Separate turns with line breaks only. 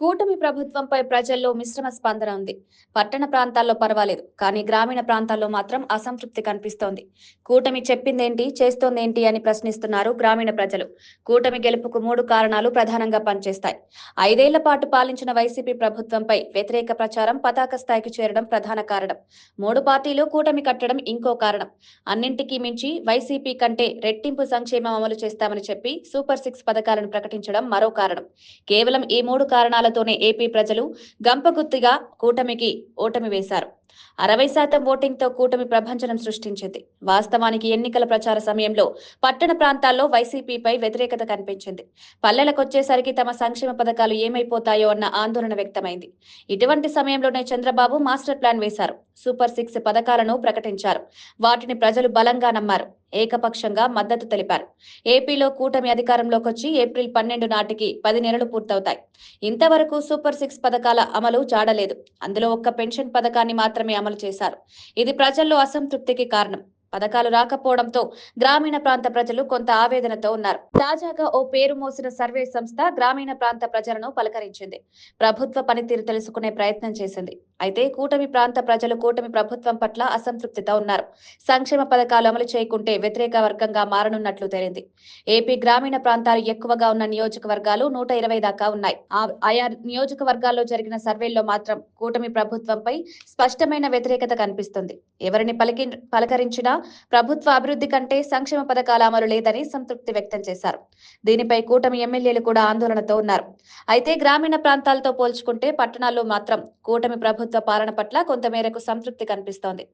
కూటమి ప్రభుత్వంపై ప్రజల్లో మిశ్రమ స్పందన ఉంది. పట్టణ ప్రాంతాల్లో పర్వాలేదు కానీ గ్రామీణ ప్రాంతాల్లో మాత్రం అసంతృప్తి కనిపిస్తోంది. కూటమి చెప్పిందేంటి చేస్తోందేంటి అని ప్రశ్నిస్తున్నారు గ్రామీణ ప్రజలు. కూటమి గెలుపుకు మూడు కారణాలు ప్రధానంగా పనిచేస్తాయి. ఐదేళ్ళ పాటు పాలించిన వైసీపీ ప్రభుత్వంపై వ్యతిరేక ప్రచారం పతాక స్థాయికి చేరడం ప్రధాన కారణం. మూడు పార్టీలు కూటమి కట్టడం ఇంకో కారణం. అన్నింటికీ మించి వైసీపీ కంటే రెట్టింపు సంక్షేమం అమలు చేస్తామని చెప్పి సూపర్ సిక్స్ పథకాలను ప్రకటించడం మరో కారణం. కేవలం ఈ మూడు ఓట్లతోనే ఏపీ ప్రజలు గంపగుత్తిగా కూటమికి ఓటమి వేశారు. అరవై శాతం ఓటింగ్తో కూటమి ప్రభంజనం సృష్టించింది. వాస్తవానికి ఎన్నికల ప్రచార సమయంలో పట్టణ ప్రాంతాల్లో వైసీపీపై వ్యతిరేకత కనిపించింది. పల్లెలకొచ్చేసరికి తమ సంక్షేమ పథకాలు ఏమైపోతాయో అన్న ఆందోళన వ్యక్తమైంది. ఇటువంటి సమయంలోనే చంద్రబాబు మాస్టర్ ప్లాన్ వేశారు. సూపర్ సిక్స్ పథకాలను ప్రకటించారు. వాటిని ప్రజలు బలంగా నమ్మారు. ఏకపక్షంగా మద్దతు తెలిపారు. ఏపీలో కూటమి అధికారంలోకి వచ్చి ఏప్రిల్ పన్నెండు నాటికి పది నెలలు పూర్తవుతాయి. ఇంతవరకు సూపర్ సిక్స్ పథకాల అమలు చాడలేదు అందులో ఒక్క పెన్షన్ పథకాన్ని మాత్రం మాత్రమే అమలు చేశారు. ఇది ప్రజల్లో అసంతృప్తికి కారణం. పథకాలు రాకపోవడంతో గ్రామీణ ప్రాంత ప్రజలు కొంత ఆవేదనతో ఉన్నారు. తాజాగా ఓ పేరు మోసిన సర్వే సంస్థ గ్రామీణ ప్రాంత ప్రజలను పలకరించింది. ప్రభుత్వ పనితీరు తెలుసుకునే ప్రయత్నం చేసింది. అయితే కూటమి ప్రాంత ప్రజలు కూటమి ప్రభుత్వం పట్ల అసంతృప్తితో ఉన్నారు. సంక్షేమ పథకాలు అమలు చేయకుంటే వ్యతిరేక వర్గంగా మారనున్నట్లు తేలింది. ఏపీ గ్రామీణ ప్రాంతాలు ఎక్కువగా ఉన్న నియోజకవర్గాలు నూట ఇరవై దాకా ఉన్నాయి. ఆయా నియోజకవర్గాల్లో జరిగిన సర్వేల్లో మాత్రం కూటమి ప్రభుత్వంపై స్పష్టమైన వ్యతిరేకత కనిపిస్తుంది. ఎవరిని పలికి పలకరించినా ప్రభుత్వ అభివృద్ధి కంటే సంక్షేమ పథకాల అమలు లేదని సంతృప్తి వ్యక్తం చేశారు. దీనిపై కూటమి ఎమ్మెల్యేలు కూడా ఆందోళనతో ఉన్నారు. అయితే గ్రామీణ ప్రాంతాలతో పోల్చుకుంటే పట్టణాల్లో మాత్రం కూటమి ప్రభుత్వం ప్రభుత్వ పాలన పట్ల కొంతమేరకు సంతృప్తి కనిపిస్తోంది.